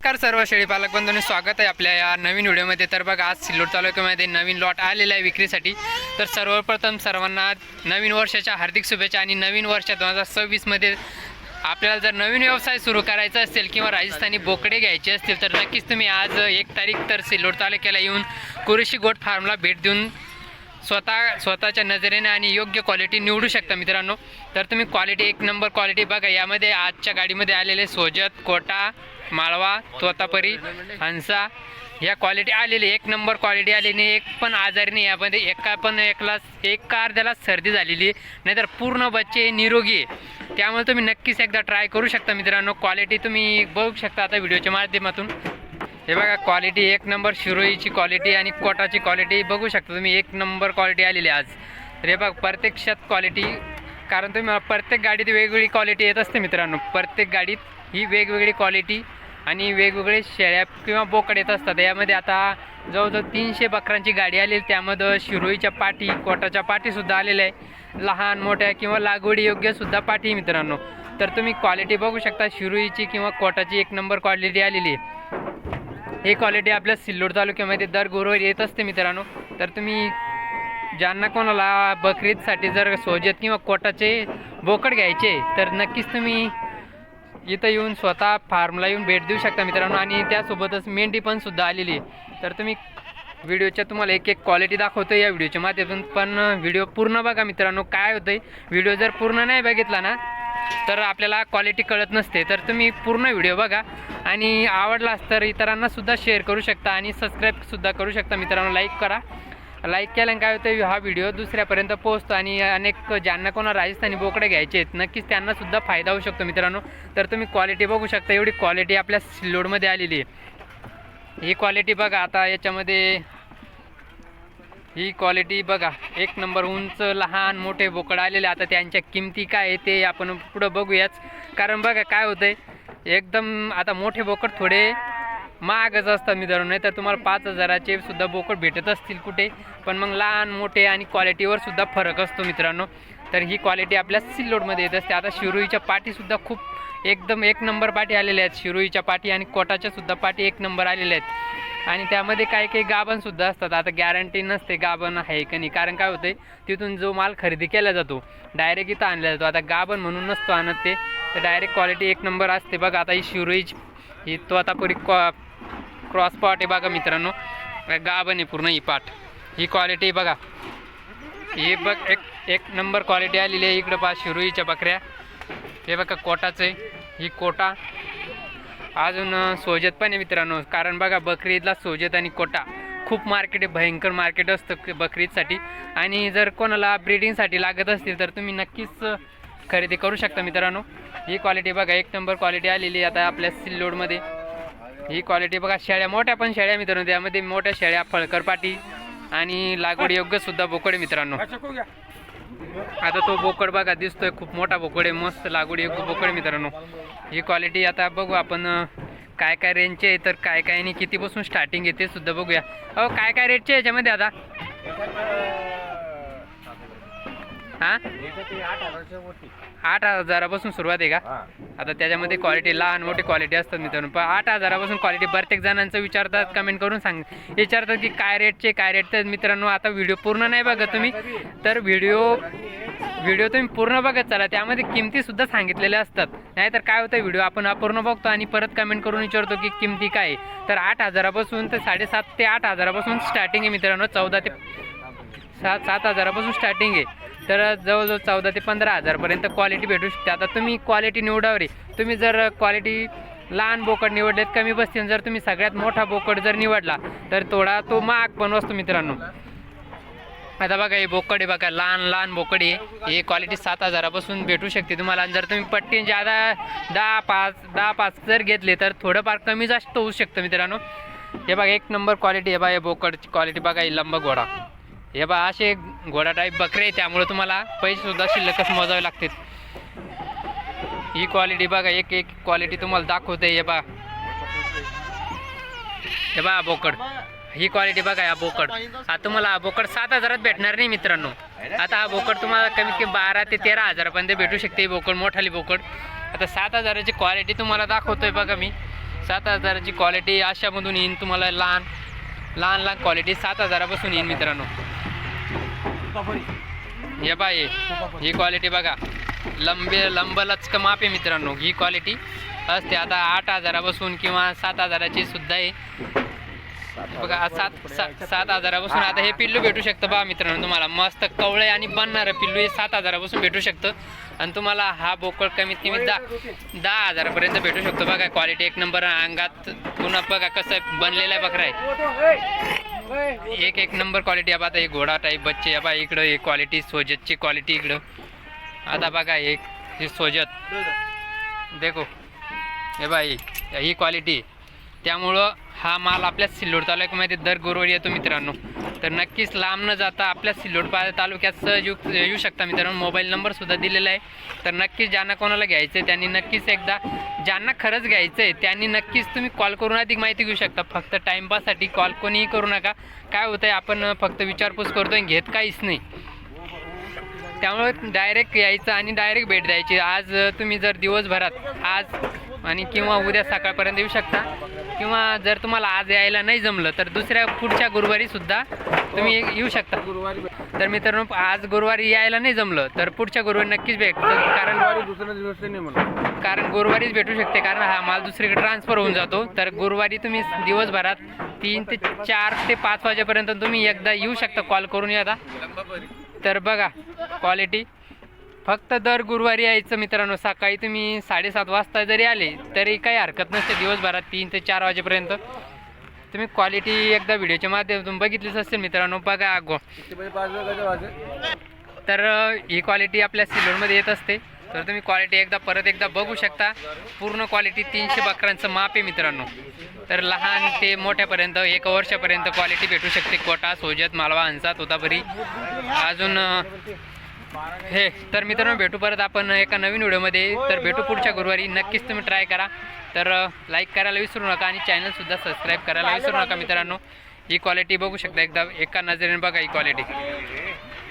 नमस्कार सर्व शेळी पालक बंधूंनी स्वागत आहे आपल्या या नवीन व्हिडिओमध्ये. तर बघा आज सिल्लोड तालुक्यामध्ये नवीन लॉट आलेला आहे विक्रीसाठी. तर सर्वप्रथम सर्वांना नवीन वर्षाच्या हार्दिक शुभेच्छा आणि नवीन वर्ष दोन हजार सव्वीसमध्ये आपल्याला जर नवीन व्यवसाय सुरू करायचा असेल किंवा राजस्थानी बोकडे घ्यायचे असतील तर नक्कीच तुम्ही आज एक तारीख तर सिल्लोड तालुक्याला येऊन कुरुशी गोट फार्मला भेट देऊन स्वतः स्वतःच्या नजरेने आणि योग्य क्वालिटी निवडू शकता मित्रांनो. तर तुम्ही क्वालिटी एक नंबर क्वालिटी बघा. यामध्ये आजच्या गाडीमध्ये आलेले सोजत कोटा माळवा तोतापरी हंसा या क्वालिटी आलेली एक नंबर क्वालिटी आलेली एक पण आजारी नाही यामध्ये एका पण एकला एक का अर्ध्याला सर्दी झालेली आहे. नाहीतर पूर्ण बच्चे निरोगी आहे. त्यामुळे तुम्ही नक्कीच एकदा ट्राय करू शकता मित्रांनो. क्वालिटी तुम्ही बघू शकता आता व्हिडिओच्या माध्यमातून. हे बघा क्वालिटी एक नंबर शिरोईची क्वालिटी आणि कोटाची क्वालिटी बघू शकता तुम्ही. एक नंबर क्वालिटी आलेली आहे आज. तर हे बघा प्रत्यक्षात क्वालिटी कारण तुम्ही प्रत्येक गाडीत वेगवेगळी क्वालिटी येत असते मित्रांनो. प्रत्येक गाडीत ही वेगवेगळी क्वालिटी आणि वेगवेगळे शेळ्या किंवा बोकड येत असतात. यामध्ये आता जवळजवळ तीनशे बकरांची गाडी आलेली त्यामध्ये शिरोईच्या पाठी कोटाच्या पाठीसुद्धा आलेल्या आहे. लहान मोठ्या किंवा लागवडी पाठी मित्रांनो. तर तुम्ही क्वालिटी बघू शकता. शिरोईची किंवा कोटाची एक नंबर क्वालिटी आलेली आहे. ही क्वालिटी आपल्या सिल्लोड तालुक्यामध्ये दर गुरुवारी येत असते मित्रांनो. तर तुम्ही ज्यांना कोणाला बकरीदसाठी जर सोजत किंवा कोटाचे बोकड घ्यायचे तर नक्कीच तुम्ही इथं येऊन स्वतः फार्मला येऊन भेट देऊ शकता मित्रांनो. आणि त्यासोबतच मेंढी पण सुद्धा आलेली आहे. तर तुम्ही व्हिडिओच्या तुम्हाला एक एक क्वालिटी दाखवतो या व्हिडिओच्या माध्यमातून. पण व्हिडिओ पूर्ण बघा मित्रांनो काय होतं आहे व्हिडिओ जर पूर्ण नाही बघितला ना तर आपल्याला क्वालिटी कळत नसते. तर तुम्ही पूर्ण व्हिडिओ बघा. आणि आवडलाच तर इतरांनासुद्धा शेअर करू शकता आणि सबस्क्राईबसुद्धा करू शकता. मित्रांनो लाईक करा. लाईक केल्यानं काय होतं हा व्हिडिओ दुसऱ्यापर्यंत पोहोचतो आणि अनेक ज्यांना कोणा राजस्थानी बोकडे घ्यायचे आहेत नक्कीच त्यांनासुद्धा फायदा होऊ शकतो मित्रांनो. तर तुम्ही क्वालिटी बघू शकता. एवढी क्वालिटी आपल्या सिल्लोडमध्ये आलेली आहे. ही क्वालिटी बघा. आता याच्यामध्ये ही क्वालिटी बघा. एक नंबर उंच लहान मोठे बोकड आलेले आता त्यांच्या किमती काय आहे ते आपण पुढं बघूयाच कारण बघा काय होतंय एकदम आता मोठे बोकड थोडे महागच असतात मित्रांनो. नाही तर तुम्हाला पाच हजाराचे सुद्धा बोकड भेटत असतील कुठे. पण मग लहान मोठे आणि क्वालिटीवर सुद्धा फरक असतो मित्रांनो. तर ही क्वालिटी आपल्या सिल्लोडमध्ये येत असते. आता शिरोईच्या पाठीसुद्धा खूप एकदम एक नंबर पाठी आलेल्या आहेत. शिरोईच्या पाठी आणि कोटाच्या सुद्धा पाठी एक नंबर आलेल्या आहेत. आणि त्यामध्ये काही काही गाभणसुद्धा असतात. आता गॅरंटी नसते गाभण आहे का नाही. कारण काय होते तिथून जो माल खरेदी केला जातो डायरेक्ट इथं आणला जातो. आता गाभण म्हणून नसतो आणत ते. तर डायरेक्ट क्वालिटी एक नंबर असते बघा. आता ही शिरोईची ही तो आता पुरी क्वा क्रॉस पाट आहे बघा मित्रांनो. गाभण आहे पूर्ण ही पाट. ही क्वालिटी बघा. ही बघ एक एक नंबर क्वालिटी आलेली आहे. इकडं पहा शिरोईच्या बकऱ्या. हे बघा कोटाचं आहे. ही कोटा. अजून सोजत पण आहे मित्रांनो. कारण बघा बकरीदला सोजत आणि कोटा खूप मार्केट आहे भयंकर मार्केट असतं क- बकरीदसाठी आणि जर कोणाला ब्रीडिंगसाठी लागत असतील तर तुम्ही नक्कीच खरेदी करू शकता मित्रांनो. ही क्वालिटी बघा एक नंबर क्वालिटी आलेली आहे आता आपल्या सिल्लोडमध्ये. ही क्वालिटी बघा शेळ्या मोठ्या पण शेळ्या मित्रांनो. त्यामध्ये मोठ्या शेळ्या फळकर पाटी आणि लागवड योग्य सुद्धा बोकड मित्रांनो. आता तो बोकड बघा दिसतोय खूप मोठा बोकड आहे मस्त लागवड आहे बोकड मित्रांनो. ही क्वालिटी आता बघू आपण काय काय रेंजचे आहे तर काय काय आणि कितीपासून स्टार्टिंग आहे ते सुद्धा बघूया. अहो काय काय रेटचे आहे याच्यामध्ये आता? हां? आठ हजारापासून सुरुवात आहे का? आता त्याच्यामध्ये क्वालिटी लहान मोठी क्वालिटी असतात मित्रांनो. पण आठ हजारापासून क्वालिटी प्रत्येक जणांचं विचारतात कमेंट करून सांग. विचारतात की काय रेटचे काय रेट तर मित्रांनो आता व्हिडिओ पूर्ण नाही बघा तुम्ही. तर व्हिडिओ व्हिडिओ तुम्ही पूर्ण बघत चला. त्यामध्ये किमती सुद्धा सांगितलेल्या असतात. नाहीतर काय होतं व्हिडिओ आपण अपूर्ण बघतो आणि परत कमेंट करून विचारतो की किमती काय तर आठ हजारापासून तर साडेसात ते आठ हजारापासून स्टार्टिंग आहे मित्रांनो. चौदा ते सात सात हजारापासून स्टार्टिंग आहे. तर जवळजवळ चौदा ते पंधरा हजारपर्यंत क्वालिटी भेटू शकते. आता तुम्ही क्वालिटी निवडावर. तुम्ही जर क्वालिटी लहान बोकड निवडलेत कमी बसतील जर तुम्ही सगळ्यात मोठा बोकड जर निवडला तर थोडा तो महाग पण असतो मित्रांनो. आता बघा हे बोकड आहे बघा लहान लहान बोकड आहे. हे क्वालिटी सात हजारापासून भेटू शकते तुम्हाला. आणि जर तुम्ही पट्टी ज्यादा दहा पाच दहा पाच जर घेतले तर थोडंफार कमी जास्त होऊ शकतं मित्रांनो. हे बघा एक नंबर क्वालिटी आहे बघा हे बोकडची क्वालिटी बघा ही लंब घोडा हे बा असे घोडा टाईप बकरे आहे त्यामुळे तुम्हाला पैसे सुद्धा शिल्लकच मोजावे लागतील. ही क्वालिटी बघा एक एक क्वालिटी तुम्हाला दाखवते हे बा. हे बा बोकड. ही क्वालिटी बघा या बोकड. आता तुम्हाला हा बोकड सात हजारात भेटणार नाही मित्रांनो. आता हा बोकड तुम्हाला कमीत कमी बारा ते तेरा हजारापर्यंत भेटू शकते ही बोकड मोठाली बोकड. आता सात हजाराची क्वालिटी तुम्हाला दाखवतोय बघा मी. सात हजाराची क्वालिटी अशामधून येईन तुम्हाला लहान लहान लहान क्वालिटी सात हजारापासून येईन मित्रांनो. हे बाई ही. क्वालिटी बघा. लंबे लंबलच माप आहे मित्रांनो. ही क्वालिटी असते. आता आठ हजारापासून किंवा सात हजाराची सुद्धा आहे. बघा सात सात सात हजारापासून आता हे पिल्लू भेटू शकतं बा मित्रांनो तुम्हाला. मस्त कवळे आणि बनणारं पिल्लू हे सात हजारापासून भेटू शकतं. आणि तुम्हाला हा बोकळ कमीत कमी दहा दहा हजारापर्यंत भेटू शकतो. बघा क्वालिटी एक नंबर. अंगात पुन्हा बघा कसं बनलेला आहे बकरा आहे एक एक नंबर क्वालिटी आता हे घोडा टाईप बच्चे या बा इकडं हे क्वालिटी सोजतची क्वालिटी इकडं. आता बघा एक हे सोजत. देखो. हे बाई ही क्वालिटी त्यामुळं हा माल आपल्या सिल्लोड तालुक्यामध्ये दर गुरुवारी येतो मित्रांनो. तर नक्कीच लांब न जाता आपल्या सिल्लोड पा तालुक्यात सहज येऊ येऊ शकता मित्रांनो. मोबाईल नंबरसुद्धा दिलेला आहे. तर नक्कीच ज्यांना कोणाला घ्यायचं आहे त्यांनी नक्कीच एकदा ज्यांना खरंच घ्यायचं आहे त्यांनी नक्कीच तुम्ही कॉल करून अधिक माहिती घेऊ शकता. फक्त टाईमपाससाठी कॉल कोणीही करू नका. काय होतं आहे आपण फक्त विचारपूस करतो आहे घेत काहीच नाही. त्यामुळे डायरेक्ट यायचं आणि डायरेक्ट भेट द्यायची. आज तुम्ही जर दिवसभरात आज आणि किंवा उद्या सकाळपर्यंत येऊ शकता. किंवा जर तुम्हाला आज यायला नाही जमलं तर दुसऱ्या पुढच्या गुरुवारी सुद्धा तुम्ही येऊ शकता. गुरुवारी तर मित्रांनो आज गुरुवारी यायला नाही जमलं तर पुढच्या गुरुवारी नक्कीच भेटतं कारण दुसऱ्या दिवस नाही कारण गुरुवारीच भेटू शकते कारण हा माल दुसरीकडे ट्रान्सफर होऊन जातो. तर गुरुवारी तुम्ही दिवसभरात तीन ते चार ते पाच वाजेपर्यंत तुम्ही एकदा येऊ शकता कॉल करून या तर बघा क्वालिटी फक्त दर गुरुवारी यायचं मित्रांनो सकाळी तुम्ही साडेसात वाजता जरी आले तरी काही हरकत नसते. दिवसभरात तीन ते चार वाजेपर्यंत. तुम्ही क्वालिटी एकदा व्हिडिओच्या माध्यमातून बघितलीच असेल मित्रांनो बघा गो किती पाच वाजता वाजे? तर ही क्वालिटी आपल्या सिल्लोडमध्ये येत असते. तर तुम्ही क्वालिटी एकदा परत एकदा बघू शकता. पूर्ण क्वालिटी तीनशे बकरांचं माप आहे मित्रांनो. तर लहान ते मोठ्यापर्यंत एक वर्षापर्यंत क्वालिटी भेटू शकते. कोटा सोजत मालवा हंसा तोतापरी अजून हे तर मित्रांनो भेटू परत आपण एका नवीन व्हिडिओमध्ये. तर भेटू पुढच्या गुरुवारी. नक्कीच तुम्ही ट्राय करा. तर लाईक करायला विसरू नका आणि चॅनलसुद्धा सबस्क्राईब करायला विसरू नका मित्रांनो. ही क्वालिटी बघू शकता एकदा. एका नजरेने बघा ही क्वालिटी